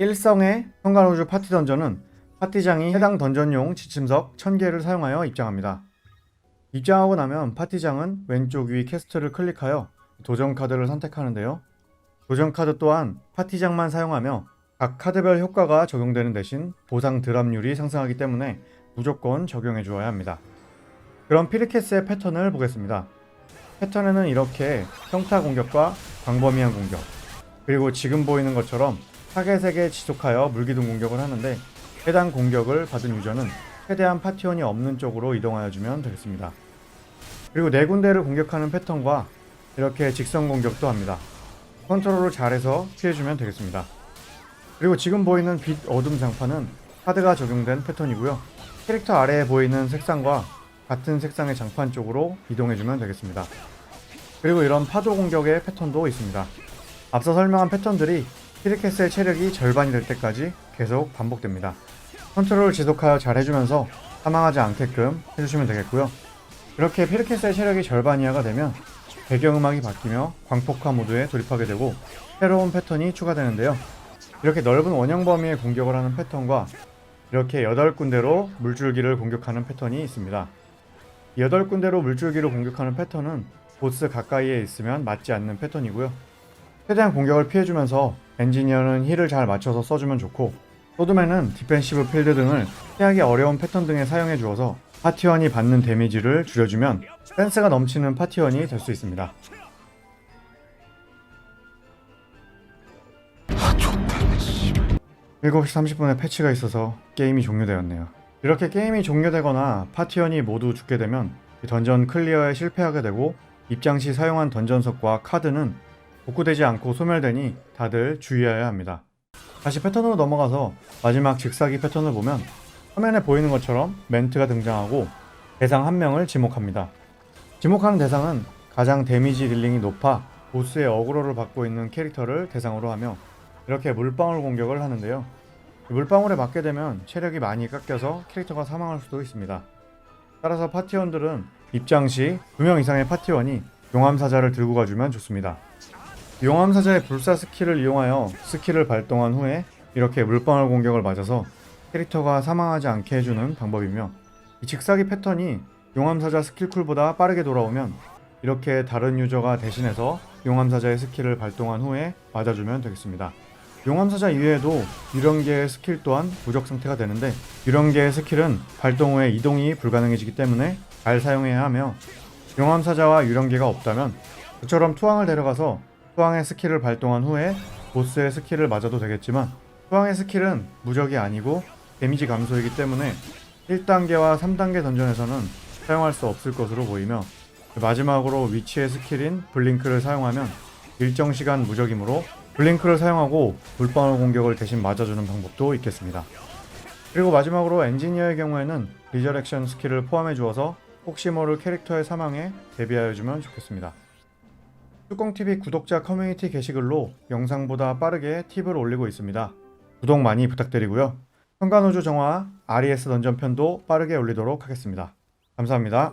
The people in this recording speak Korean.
일성의 현관우주 파티 던전은 파티장이 해당 던전용 지침석 1000개를 사용하여 입장합니다. 입장하고 나면 파티장은 왼쪽 위 캐스트를 클릭하여 도전 카드를 선택하는데요. 도전 카드 또한 파티장만 사용하며 각 카드별 효과가 적용되는 대신 보상 드랍률이 상승하기 때문에 무조건 적용해 주어야 합니다. 그럼 피르케스의 패턴을 보겠습니다. 패턴에는 이렇게 평타 공격과 광범위한 공격, 그리고 지금 보이는 것처럼 타겟에게 지속하여 물기둥 공격을 하는데 해당 공격을 받은 유저는 최대한 파티원이 없는 쪽으로 이동하여 주면 되겠습니다. 그리고 네 군데를 공격하는 패턴과 이렇게 직선 공격도 합니다. 컨트롤을 잘해서 피해주면 되겠습니다. 그리고 지금 보이는 빛 어둠 장판은 카드가 적용된 패턴이고요. 캐릭터 아래에 보이는 색상과 같은 색상의 장판 쪽으로 이동해주면 되겠습니다. 그리고 이런 파도 공격의 패턴도 있습니다. 앞서 설명한 패턴들이 피르케스의 체력이 절반이 될 때까지 계속 반복됩니다. 컨트롤을 지속하여 잘 해주면서 사망하지 않게끔 해주시면 되겠고요. 이렇게 피르케스의 체력이 절반 이하가 되면 배경음악이 바뀌며 광폭화 모드에 돌입하게 되고 새로운 패턴이 추가되는데요. 이렇게 넓은 원형 범위의 공격을 하는 패턴과 이렇게 8군데로 물줄기를 공격하는 패턴이 있습니다. 8군데로 물줄기를 공격하는 패턴은 보스 가까이에 있으면 맞지 않는 패턴이고요. 최대한 공격을 피해주면서 엔지니어는 힐을 잘 맞춰서 써주면 좋고 소드맨은 디펜시브 필드 등을 피하기 어려운 패턴 등에 사용해 주어서 파티원이 받는 데미지를 줄여주면 센스가 넘치는 파티원이 될 수 있습니다. 아, 7시 30분에 패치가 있어서 게임이 종료되었네요. 이렇게 게임이 종료되거나 파티원이 모두 죽게 되면 이 던전 클리어에 실패하게 되고 입장 시 사용한 던전석과 카드는 복구되지 않고 소멸되니 다들 주의해야 합니다. 다시 패턴으로 넘어가서 마지막 직사기 패턴을 보면 화면에 보이는 것처럼 멘트가 등장하고 대상 한 명을 지목합니다. 지목하는 대상은 가장 데미지 딜링이 높아 보스의 어그로를 받고 있는 캐릭터를 대상으로 하며 이렇게 물방울 공격을 하는데요. 이 물방울에 맞게 되면 체력이 많이 깎여서 캐릭터가 사망할 수도 있습니다. 따라서 파티원들은 입장 시 2명 이상의 파티원이 용암사자를 들고 가주면 좋습니다. 용암사자의 불사 스킬을 이용하여 스킬을 발동한 후에 이렇게 물방울 공격을 맞아서 캐릭터가 사망하지 않게 해주는 방법이며 이 직사기 패턴이 용암사자 스킬 쿨보다 빠르게 돌아오면 이렇게 다른 유저가 대신해서 용암사자의 스킬을 발동한 후에 맞아주면 되겠습니다. 용암사자 이외에도 유령계의 스킬 또한 무적 상태가 되는데 유령계의 스킬은 발동 후에 이동이 불가능해지기 때문에 잘 사용해야 하며 용암사자와 유령계가 없다면 그처럼 투항을 데려가서 투항의 스킬을 발동한 후에 보스의 스킬을 맞아도 되겠지만 투항의 스킬은 무적이 아니고 데미지 감소이기 때문에 1단계와 3단계 던전에서는 사용할 수 없을 것으로 보이며 마지막으로 위치의 스킬인 블링크를 사용하면 일정 시간 무적이므로 블링크를 사용하고 물방울 공격을 대신 맞아주는 방법도 있겠습니다. 그리고 마지막으로 엔지니어의 경우에는 리저렉션 스킬을 포함해 주어서 혹시 모를 캐릭터의 사망에 대비하여 주면 좋겠습니다. 뚜껑TV 구독자 커뮤니티 게시글로 영상보다 빠르게 팁을 올리고 있습니다. 구독 많이 부탁드리고요. 현관우주 정화 RES 던전편도 빠르게 올리도록 하겠습니다. 감사합니다.